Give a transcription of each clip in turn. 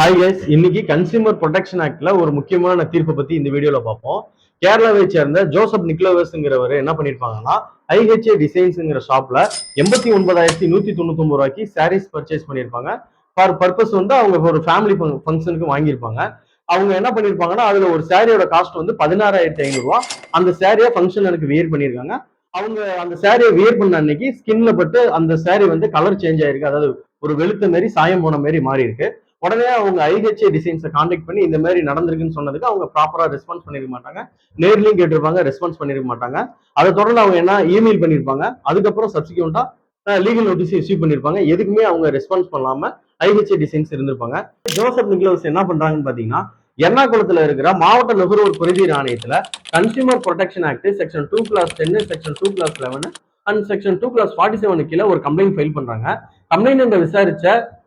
Hi guys இன்னைக்கு consumer protection ஆக்ட்ல ஒரு முக்கியமான தீர்ப்பை பத்தி இந்த வீடியோல பார்ப்போம். கேரளாவை சேர்ந்த ஜோசப் நிக்லோவஸ்ங்கிறவர் என்ன பண்ணிருப்பாங்கன்னா ஐஹெச்ஏ டிசைன்ஸ்ங்கிற ஷாப்ல எண்பத்தி ஒன்பதாயிரத்தி நூத்தி தொண்ணூத்தி ஒன்பது ரூபாய்க்கு சாரீஸ் பர்ச்சேஸ் பண்ணியிருப்பாங்க ஃபார் பர்பஸ் வந்து அவங்க ஒரு ஃபேமிலி ஃபங்க்ஷனுக்கு வாங்கியிருப்பாங்க. அவங்க என்ன பண்ணிருப்பாங்கன்னா அதுல ஒரு சாரியோட காஸ்ட் வந்து பதினாறாயிரத்தி ஐநூறுரூவா அந்த சாரியை ஃபங்க்ஷனுக்கு வியர் பண்ணியிருக்காங்க அவங்க அந்த சாரியை வியர் பண்ண அன்னைக்கு ஸ்கின்ல பட்டு அந்த சாரி வந்து கலர் சேஞ்ச் ஆயிருக்கு. அதாவது ஒரு வெளுத்த மாரி சாயம் போன மாரி மாறி இருக்கு உடனே அவங்க ஐஹெச்ஏ டிசைன்ஸை காண்டாக்ட் பண்ணி இந்த மாதிரி நடந்திருக்குன்னு சொன்னதுக்கு அவங்க ப்ராப்பராக ரெஸ்பான்ஸ் பண்ணிருக்க மாட்டாங்க. நேர்லையும் கேட்டிருப்பாங்க ரெஸ்பான்ஸ் பண்ணிருக்க மாட்டாங்க. அதை தொடர்ந்து அவங்க என்ன இமெயில் பண்ணியிருப்பாங்க அதுக்கப்புறம் சப்சிக்வெண்ட்டாக லீகல் நோட்டீஸ் இஷ்யூ பண்ணியிருப்பாங்க எதுக்குமே அவங்க ரெஸ்பான்ஸ் பண்ணாமல் ஐஹெச்ஏ டிசைன்ஸ் இருந்திருப்பாங்க. ஜோசப் நிக்லோஸ் என்ன பண்ணுறாங்கன்னு பார்த்தீங்கன்னா எர்ணாகுளத்தில் இருக்கிற மாவட்ட நுகர்வோர் குறைதீர் ஆணையத்தில் consumer protection act section two clause ten section two clause eleven and section two clause forty seven கீழே ஒரு கம்ப்ளைண்ட் ஃபைல் பண்ணுறாங்க கம்ப்ளைண்ட் விசாரிச்ச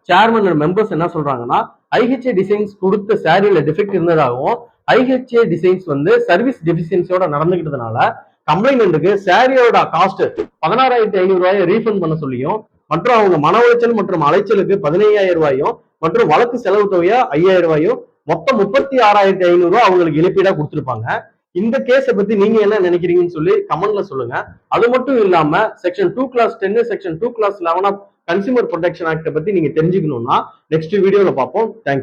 சேர்மன் மெம்பர்ஸ் என்ன சொல்றாங்கன்னா ஐஹெச்ஏ டிசைன்ஸ் கொடுத்த சாரியில டிஃபெக்ட் இருந்ததாகவும் ஐஹெச்ஏ டிசைன்ஸ் வந்து சர்வீஸ் டெபிசியன்சியோட நடந்துகிட்டதுனால கம்ப்ளைண்ட்டுக்கு சாரியோட காஸ்ட் பதினாறாயிரத்தி ஐநூறு ரூபாயை ரீஃபண்ட் பண்ண சொல்லியும் மற்றும் அவங்க மன உளைச்சல் மற்றும் அலைச்சலுக்கு பதினையாயிரம் ரூபாயும் மற்றும் வழக்கு செலவு தொகையா ஐயாயிரம் ரூபாயும் மொத்தம் முப்பத்தி ஆறாயிரத்தி ஐநூறு ரூபாய் அவங்களுக்கு இழப்பீடா கொடுத்துருப்பாங்க. இந்த கேஸை பத்தி நீங்க என்ன நினைக்கிறீங்கன்னு சொல்லி கமெண்ட்ல சொல்லுங்க. அது மட்டும் இல்லாம section two clause ten section two clause eleven of consumer protection act பத்தி நீங்க தெரிஞ்சுக்கணும்னா நெக்ஸ்ட் வீடியோல பார்ப்போம். தேங்க்யூ